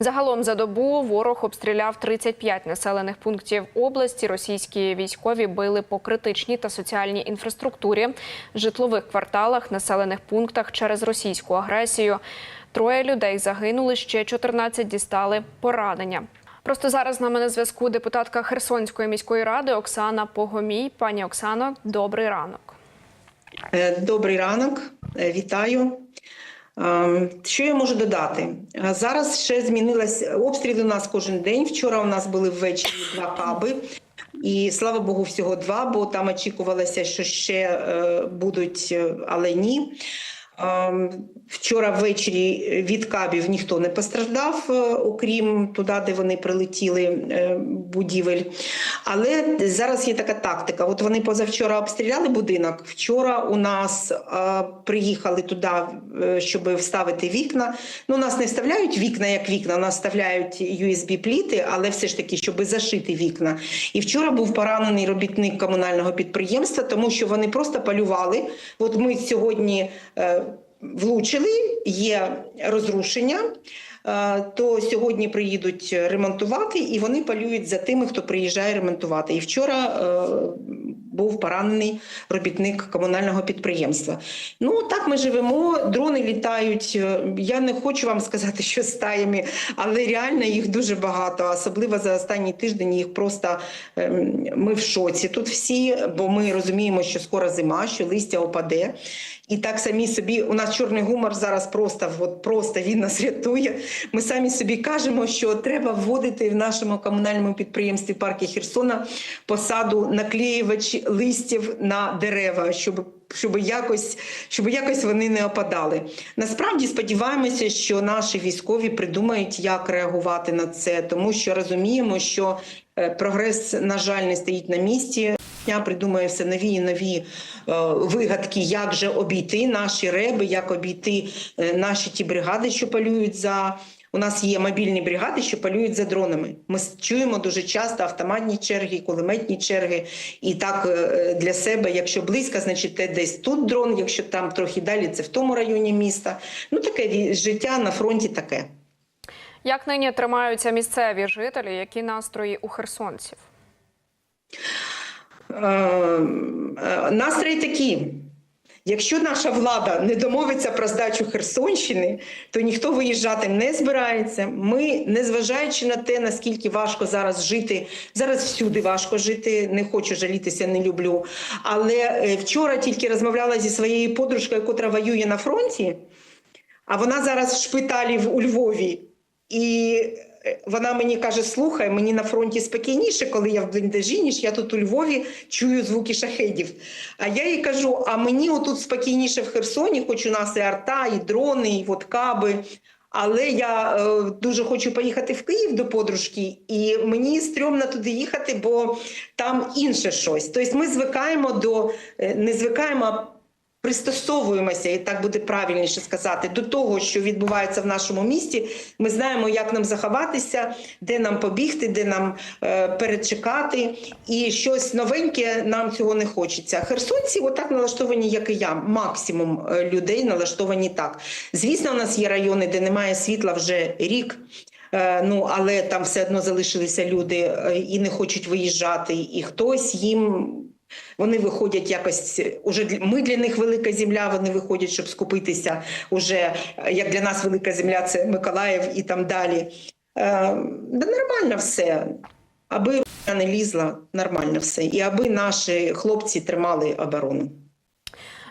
Загалом за добу ворог обстріляв 35 населених пунктів області. Російські військові били по критичній та соціальній інфраструктурі, житлових кварталах, населених пунктах через російську агресію. Троє людей загинули, ще 14 дістали поранення. Просто зараз з нами на зв'язку депутатка Херсонської міської ради Оксана Погомій. Пані Оксано, добрий ранок. Е, Добрий ранок, Е, вітаю. Ем, Що я можу додати? Е, Зараз ще змінилась обстріли у нас кожен день. Вчора у нас були ввечері два каби. І слава Богу, всього два, бо там очікувалося, що ще е, будуть, е, але ні. Ем, Вчора ввечері від кабів ніхто не постраждав, е, окрім туди, де вони прилетіли е, будівель. Але зараз є така тактика. От вони позавчора обстріляли будинок. Вчора у нас е, приїхали туди, щоб вставити вікна. Ну, у нас не вставляють вікна як вікна, у нас вставляють USB-пліти, але все ж таки, щоб зашити вікна. І вчора був поранений робітник комунального підприємства, тому що вони просто полювали. От ми сьогодні. Влучили, є розрушення, е, то сьогодні приїдуть ремонтувати, і вони полюють за тими, хто приїжджає ремонтувати. І вчора е, був поранений робітник комунального підприємства. Ну так ми живемо. Дрони літають. Е, Я не хочу вам сказати, що стаями, але реально їх дуже багато. Особливо за останній тиждень їх просто ем, ми в шоці тут всі, бо ми розуміємо, що скоро зима, що листя опаде. І так самі собі, у нас чорний гумор зараз просто, от просто він нас рятує. Ми самі собі кажемо, що треба вводити в нашому комунальному підприємстві парки Херсона посаду наклеювач листів на дерева, щоб щоб якось, щоб якось вони не опадали. Насправді сподіваємося, що наші військові придумають, як реагувати на це, тому що розуміємо, що е, прогрес, на жаль, не стоїть на місці. Я придумаю все нові і нові е, вигадки, як же обійти наші реби, як обійти е, наші ті бригади, що полюють за. У нас є мобільні бригади, що полюють за дронами. Ми чуємо дуже часто автоматні черги, кулеметні черги. І так е, для себе, якщо близько, значить те десь тут дрон, якщо там трохи далі, це в тому районі міста. Ну таке життя на фронті таке. Як нині тримаються місцеві жителі? Які настрої у херсонців? Е, е, Настрої такі. Якщо наша влада не домовиться про здачу Херсонщини, то ніхто виїжджати не збирається. Ми, незважаючи на те, наскільки важко зараз жити, зараз всюди важко жити, не хочу жалітися, не люблю. Але е, вчора тільки розмовляла зі своєю подружкою, котра воює на фронті, а вона зараз в шпиталі у Львові. І вона мені каже: слухай, мені на фронті спокійніше, коли я в бліндажі, ніж я тут у Львові чую звуки шахедів. А я їй кажу: а мені отут спокійніше в Херсоні, хоч у нас і арта, і дрони, і от каби. Але я е, дуже хочу поїхати в Київ до подружки, і мені стрьомно туди їхати, бо там інше щось. Тобто ми звикаємо до е, не звикаємо. Пристосовуємося, і так буде правильніше сказати, до того, що відбувається в нашому місті. Ми знаємо, як нам заховатися, де нам побігти, де нам е, перечекати. І щось новеньке нам цього не хочеться. Херсонці, отак налаштовані, як і я. Максимум е, людей налаштовані так. Звісно, у нас є райони, де немає світла вже рік. Е, Ну, але там все одно залишилися люди е, і не хочуть виїжджати, і хтось їм вони виходять якось уже ми для них велика земля. Вони виходять, щоб скупитися. Уже як для нас велика земля, це Миколаїв і там далі. Е, да нормально все. Аби не лізла, нормально все. І аби наші хлопці тримали оборону.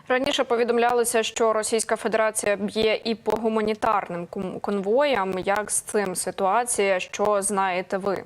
Раніше повідомлялося, що Російська Федерація б'є і по гуманітарним конвоям. Як з цим ситуація? Що знаєте ви?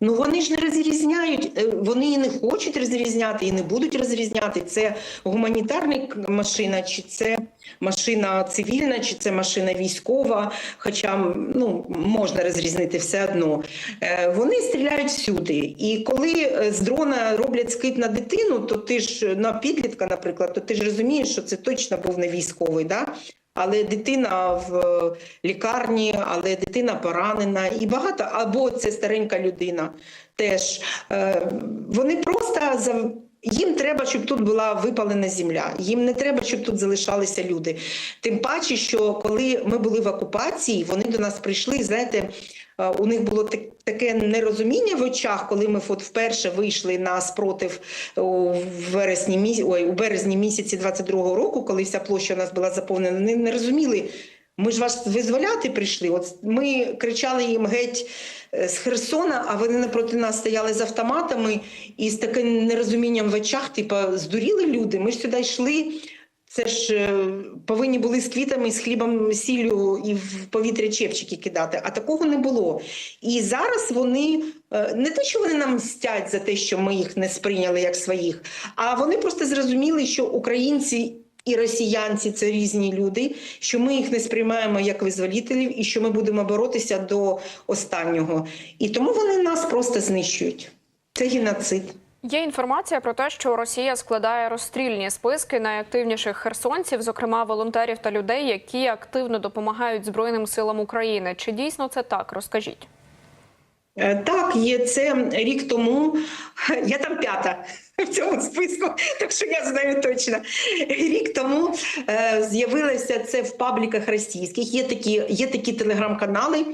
Ну вони ж не розрізняють, е, вони і не хочуть розрізняти, і не будуть розрізняти. Це гуманітарна машина, чи це машина цивільна, чи це машина військова. Хоча ну, можна розрізнити все одно. Е, Вони стріляють всюди. І коли е, з дрона роблять скид на дитину, то ти ж на підлітка, наприклад, то ти ж розумієш, що це точно був не військовий. Да? Але дитина в е, лікарні, але дитина поранена, і багато або це старенька людина. Теж Е, вони просто Їм треба, щоб тут була випалена земля. Їм не треба, щоб тут залишалися люди. Тим паче, що коли ми були в окупації, вони до нас прийшли. Знаєте, е, у них було таке нерозуміння в очах, коли ми от вперше вийшли на спротив у вересні ой, у березні місяці 22-го року, коли вся площа у нас була заповнена. Вони не розуміли. Ми ж вас визволяти прийшли. От ми кричали їм геть е, з Херсона, а вони напроти нас стояли з автоматами і з таким нерозумінням в очах, типа, здуріли люди. Ми ж сюди йшли. Це ж е, повинні були з квітами, з хлібом, сіллю і в повітря чепчики кидати. А такого не було. І зараз вони е, не те, що вони нам мстять за те, що ми їх не сприйняли як своїх, а вони просто зрозуміли, що українці і росіянці це різні люди, що ми їх не сприймаємо як визволителів і що ми будемо боротися до останнього. І тому вони нас просто знищують. Це геноцид. Є інформація про те, що Росія складає розстрільні списки найактивніших херсонців, зокрема волонтерів та людей, які активно допомагають Збройним силам України. Чи дійсно це так? Розкажіть. Е, Так, є це рік тому. Я там п'ята в цьому списку, так що я знаю точно. Рік тому е, з'явилося це в пабліках російських. Є такі, є такі телеграм-канали.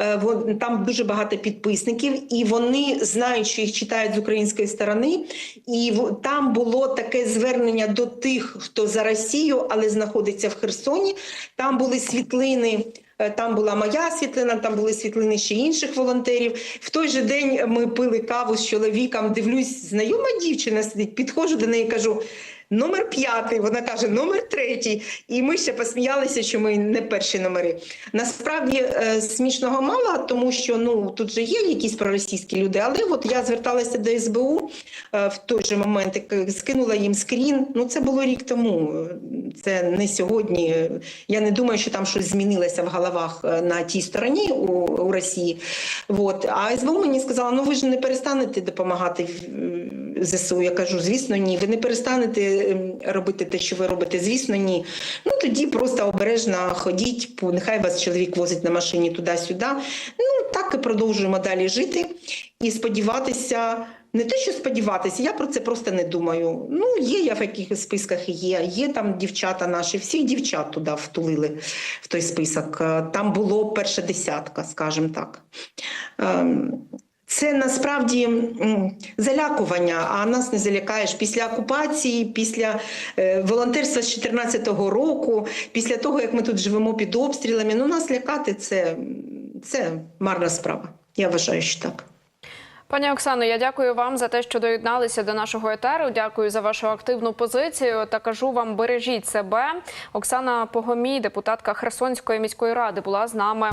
е, Там дуже багато підписників, і вони знають, що їх читають з української сторони. І в- там було таке звернення до тих, хто за Росію, але знаходиться в Херсоні. Там були світлини. Е, Там була моя світлина, там були світлини ще інших волонтерів. В той же день ми пили каву з чоловіком. Дивлюсь, знайома дівчина сидить. Підходжу до неї, і кажу. Номер п'ятий, вона каже, номер третій. І ми ще посміялися, що ми не перші номери. Насправді е, смішного мало, тому що ну тут же є якісь проросійські люди. Але от я зверталася до СБУ е, в той же момент, скинула їм скрін. Ну це було рік тому. е, Це не сьогодні. Я не думаю, що там щось змінилося в головах е, на тій стороні у, у Росії. От. А СБУ мені сказала: ну ви ж не перестанете допомагати е, ЗСУ. Я кажу, звісно, ні. Ви не перестанете ем, робити те, що ви робите. Звісно, ні. Ну тоді просто обережно ходіть, нехай вас чоловік возить на машині туди-сюди. Ну так і продовжуємо далі жити і сподіватися. Не те, що сподіватися, я про це просто не думаю. Ну, є я в якихось списках є. Є там дівчата наші, всіх дівчат туди втулили в той список. Е, Там було перша десятка, скажімо так. Це насправді залякування, а нас не залякаєш після окупації, після е, волонтерства з 2014 року, після того, як ми тут живемо під обстрілами. Ну, нас лякати це, це марна справа. Я вважаю, що так. Пані Оксано, я дякую вам за те, що доєдналися до нашого етеру. Дякую за вашу активну позицію. Та кажу вам, бережіть себе. Оксана Погомій, депутатка Херсонської міської ради, була з нами.